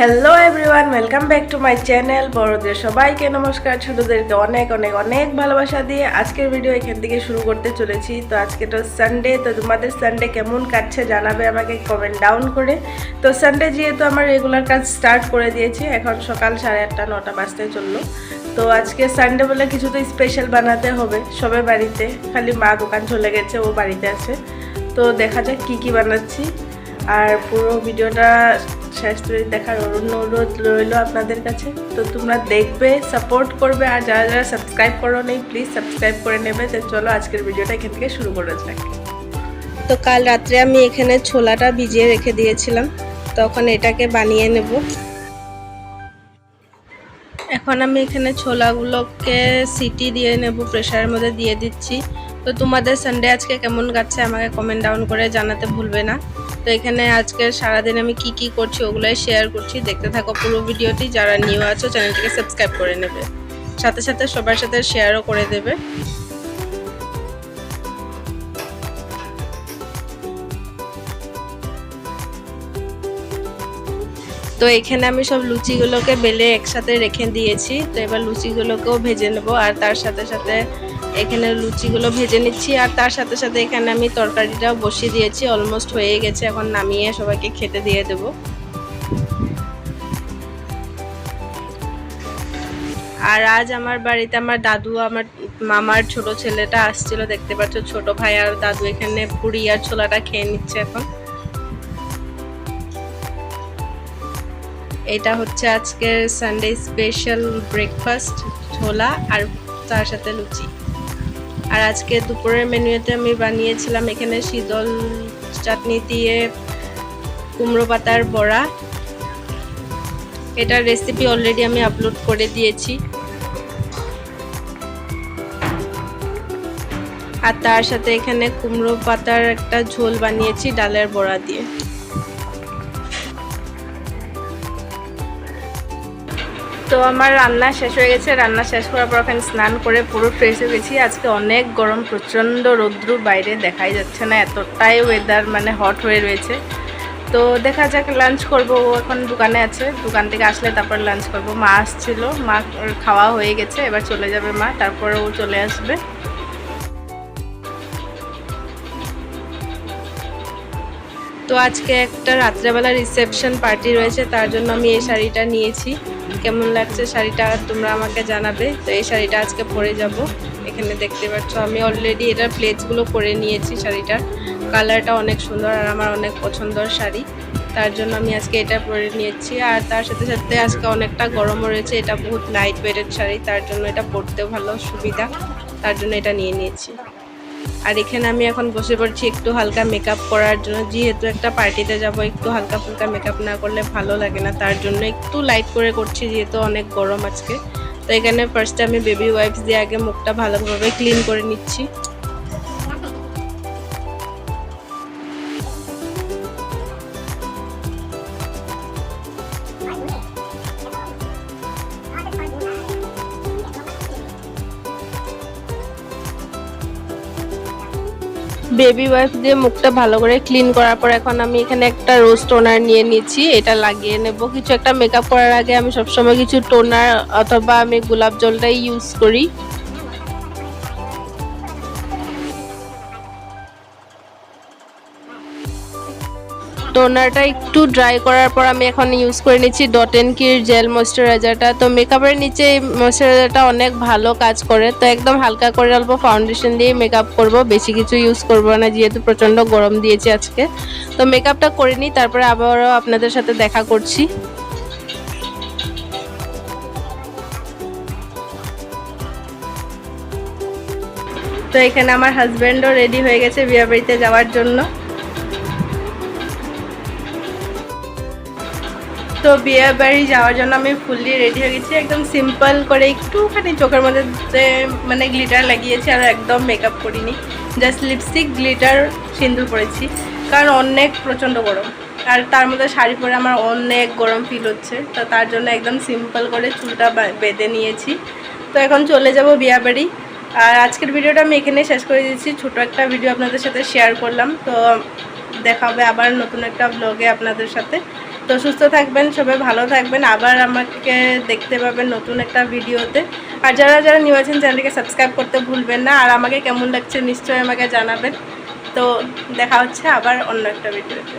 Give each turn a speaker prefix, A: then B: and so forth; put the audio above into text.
A: Hello everyone welcome back to my channel বড়দের সবাইকে নমস্কার, ছোটদেরকে অনেক অনেক অনেক ভালোবাসা দিয়ে আজকের ভিডিও এখান থেকে শুরু করতে চলেছি। তো আজকে তো সানডে তো তোমাদের সানডে কেমন কাটছে জানাবে আমাকে কমেন্ট ডাউন করে। তো সানডে যেহেতু আমার রেগুলার কাজ স্টার্ট করে দিয়েছি, এখন সকাল সাড়ে আটটা, নটা বাজতে চলল। তো আজকে সানডে বলে কিছু তো স্পেশাল বানাতে হবে সবে বাড়িতে, খালি মা দোকান চলে গেছে, ও বাড়িতে আছে। তো দেখা যাক কি কি বানাচ্ছি। আর পুরো ভিডিওটা শেষ করে দেখার অনুরোধ রইল আপনাদের কাছে। তো তোমরা দেখবে সাপোর্ট করবে, আর যারা যারা সাবস্ক্রাইব করো নেই প্লিজ সাবস্ক্রাইব করে নেবে। তো চলো আজকের ভিডিওটা এখান থেকে শুরু করে যাক। তো কাল রাত্রে আমি এখানে ছোলাটা ভিজিয়ে রেখে দিয়েছিলাম। তখন এটাকে বানিয়ে নেব। এখন আমি এখানে ছোলাগুলোকে সিটি দিয়ে নেব প্রেশারের মধ্যে দিয়ে দিচ্ছি। তো তোমাদের সানডে আজকে কেমন কাটছে আমাকে কমেন্ট ডাউন করে জানাতে ভুলবে না। তো এখানে আজকে সারাদিন আমি কি কি করছি ওগুলোই শেয়ার করছি। দেখতে থাকো পুরো ভিডিওটি, যারা নিউ আছো, চ্যানেলটিকে সাবস্ক্রাইব করে নেবে। সাথে সাথে সবার সাথে শেয়ারও করে দেবে। তো এখানে আমি সব লুচিগুলোকে বেলে একসাথে রেখে দিয়েছি। তো এবার লুচিগুলোকেও ভেজে নেব, আর তার সাথে সাথে এখানে লুচিগুলো ভেজে নিচ্ছি আর তার সাথে সাথে এখানে আমি তরকারিটাও বসিয়ে দিয়েছি অলমোস্ট হয়ে গেছে, এখন নামিয়ে সবাইকে খেতে দিয়ে দেব। আর আজ আমার বাড়িতে আমার দাদু, আমার মামার ছোট ছেলেটা আসছিল, দেখতে পাচ্ছ ছোট ভাই আর দাদু এখানে পুরি আর ছোলাটা খেয়ে নিচ্ছে এখন। এটা হচ্ছে আজকের সানডে স্পেশাল ব্রেকফাস্ট ছোলা আর তার সাথে লুচি। আর আজকে দুপুরের মেনুতে আমি বানিয়েছিলাম এখানে শীতল চাটনি দিয়ে কুমড়ো পাতার বড়া। এটার রেসিপি অলরেডি আমি আপলোড করে দিয়েছি। আর তার সাথে এখানে কুমড়ো পাতার একটা ঝোল বানিয়েছি ডালের বড়া দিয়ে। তো আমার রান্না শেষ হয়ে গেছে, রান্না শেষ করার পর ওখানে স্নান করে পুরো ফ্রেশ হয়ে গেছি। আজকে অনেক গরম, প্রচণ্ড রৌদ্র, বাইরে দেখাই যাচ্ছে না, এতটাই ওয়েদার মানে হট হয়ে রয়েছে। তো দেখা যাক লাঞ্চ করব এখন দোকানে আছে, দোকান থেকে আসলে তারপর লাঞ্চ করব। মা আসছিল, মা খাওয়া হয়ে গেছে, এবার চলে যাবে মা, তারপরে ও চলে আসবে। তো আজকে একটা রাত্রেবেলা রিসেপশন পার্টি রয়েছে, তার জন্য আমি এই শাড়িটা নিয়েছি। কেমন লাগছে শাড়িটা তোমরা আমাকে জানাবে। তো এই শাড়িটা আজকে পরে যাব। এখানে দেখতে পাচ্ছ, আমি অলরেডি এটার প্লেটসগুলো করে নিয়েছি শাড়িটার কালারটা অনেক সুন্দর আর আমার অনেক পছন্দর শাড়ি। তার জন্য আমি আজকে এটা পরে নিয়েছি। আর তার সাথে সাথে আজকে অনেকটা গরমও রয়েছে, এটা বহুত লাইট ওয়েটেড শাড়ি, তার জন্য এটা পরতেও ভালো সুবিধা। তার জন্য এটা নিয়ে নিয়েছি। আর এখানে আমি এখন বসে পড়ছি একটু হালকা মেকআপ করার জন্য। যেহেতু একটা পার্টিতে যাব, একটু হালকা ফুলকা মেকআপ না করলে ভালো লাগে না। তার জন্য একটু লাইট করে করছি, যেহেতু অনেক গরম আজকে। তো এখানে ফার্স্টে আমি বেবি ওয়াইপস দিয়ে আগে মুখটা ভালোভাবে ক্লিন করে নিচ্ছি। বেবি ওয়াইপ দিয়ে মুখটা ভালো করে ক্লিন করার পর এখন আমি এখানে একটা রোজ টোনার নিয়ে নিচ্ছি। এটা লাগিয়ে নেব। কিছু একটা মেকআপ করার আগে আমি সবসময় কিছু টোনার অথবা আমি গোলাপ জলটাই ইউজ করি। টোনারটা একটু ড্রাই করার পর আমি এখন ইউজ করে নিচ্ছি ডট এন কির জেল ময়শ্চারাইজারটা তো মেকআপের নিচে এই ময়শ্চারাইজারটা অনেক ভালো কাজ করে। তো একদম হালকা করে অল্প ফাউন্ডেশন দিয়ে মেকআপ করব। বেশি কিছু ইউজ করব না, যেহেতু প্রচণ্ড গরম দিয়েছে আজকে। তো মেকআপটা করে নিই, তারপরে আবারও আপনাদের সাথে দেখা করছি। তো এখানে আমার হাজব্যান্ডও রেডি হয়ে গেছে বিয়ে বাড়িতে যাওয়ার জন্য। তো বিয়ে বাড়ি যাওয়ার জন্য আমি ফুললি রেডি হয়ে গেছি। একদম সিম্পল করে একটুখানি চোখের মধ্যে মানে গ্লিটার লাগিয়েছি আর একদম মেকআপ করিনি। জাস্ট লিপস্টিক গ্লিটার সিঁদুর পরেছি। কারণ অনেক প্রচণ্ড গরম। আর তার মধ্যে শাড়ি পরে আমার অনেক গরম ফিল হচ্ছে। তো তার জন্য একদম সিম্পল করে চুলটা বেঁধে নিয়েছি। তো এখন চলে যাব বিয়া বাড়ি। আর আজকের ভিডিওটা আমি এখানে শেষ করে দিচ্ছি। ছোটো একটা ভিডিও আপনাদের সাথে শেয়ার করলাম। তো দেখা হবে আবার নতুন একটা ব্লগে আপনাদের সাথে। তো সুস্থ থাকবেন, সবাই ভালো থাকবেন। আবার আমাকে দেখতে পাবেন নতুন একটা ভিডিওতে। আর যারা যারা নিউ আছেন, চ্যানেলটিকে সাবস্ক্রাইব করতে ভুলবেন না। আর আমাকে কেমন লাগছে, নিশ্চয়ই আমাকে জানাবেন। তো দেখা হচ্ছে আবার অন্য একটা ভিডিওতে।